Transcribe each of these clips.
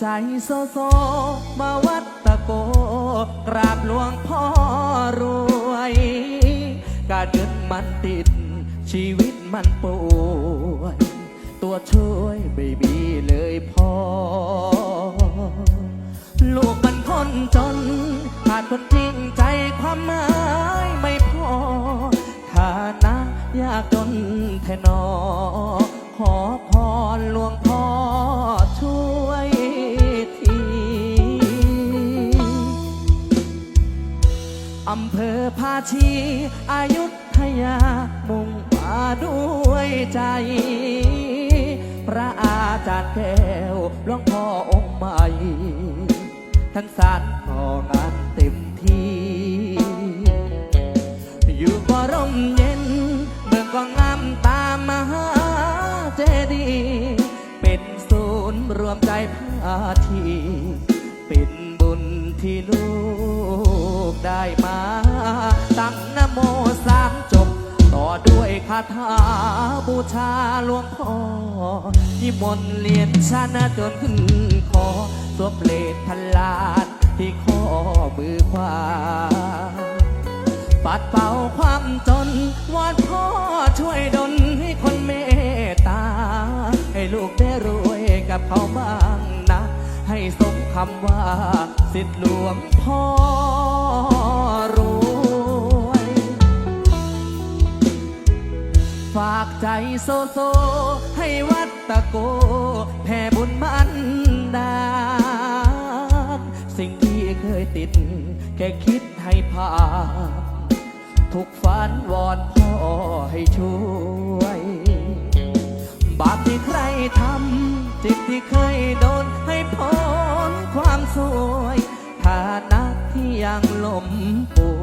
ใจโซโซ มาวัดตะโก กราบหลวงพ่อรวย การเงินมันติด ชีวิตมันป่วย ตัวช่วยไม่มีเลยพอ ลูกมันคนจนขาดคนจริงใจความหมายไม่พอฐานะยากจนแทนอ ขอพรหลวงพ่อำเภอภาชีอายุทยามุ่งมาด้วยใจ พระอาจารย์แก้วหลวงพ่อองค์ใหม่ ทั้งสารของานเต็มที่ อยู่ก็ร่มเย็นเมืองก็งามตามมหาเจดีย์เป็นศูนย์รวมใจพาทีเป็น ที่ลูกได้มา ตั้งนโมสามจบ ต่อด้วยคาถาบูชาหลวงพ่อนิมนต์เรียนชนะจนขึ้นคอตัวเปลดพันลานที่ข้อมือขวา ปัดเป่าความจนวอนพ่อช่วยดลให้คนเมตตา ให้ลูกได้รวยกับเขาบ้างน คำว่าสิทธิหลวงพ่อรวย ฝากใจโซโซ ให้วัดตะโกแผ่บุญมันดาลสิ่งที่เคยติด แค่คิดให้ผ่านทุกฝันวอนพ่อให้ช่วย บาปที่ใครทำจิตที่เคยโดน ยังลมป่ว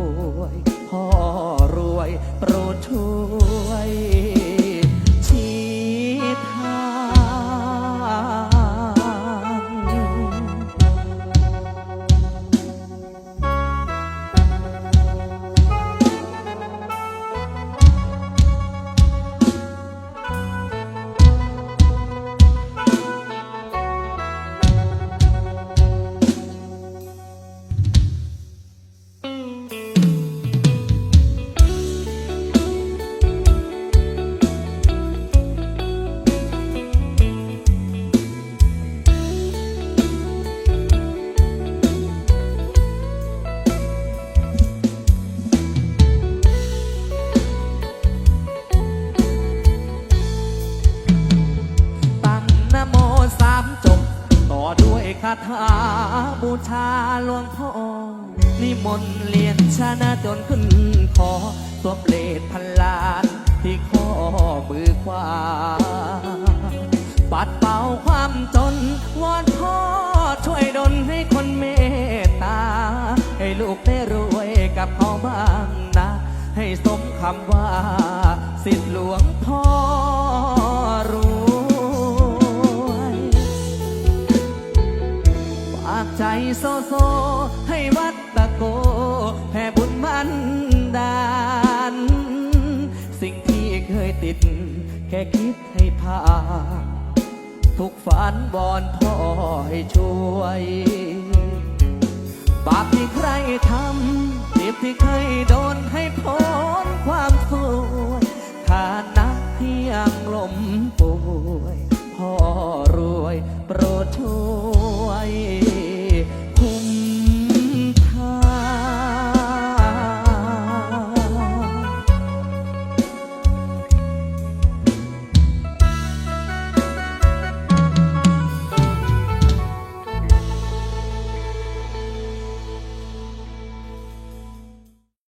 ถาบูชาหลวงพ่อนิมนต์เรียนชนะจนขึ้นคอสวมเลดพันลานที่ข้อมือขวา ปัดเป่าความจน วอนพ่อช่วยดลให้คนเมตตา ให้ลูกได้รวยกับเขาบ้างนะ ให้สมคำว่า สิทธิหลวงพ่อร ใจโซโซ ให้วัดตะโกแผ่บุญมันดาลสิ่งที่เคยติด แค่คิดให้ผ่านทุกฝันบอนพ่อให้ช่วย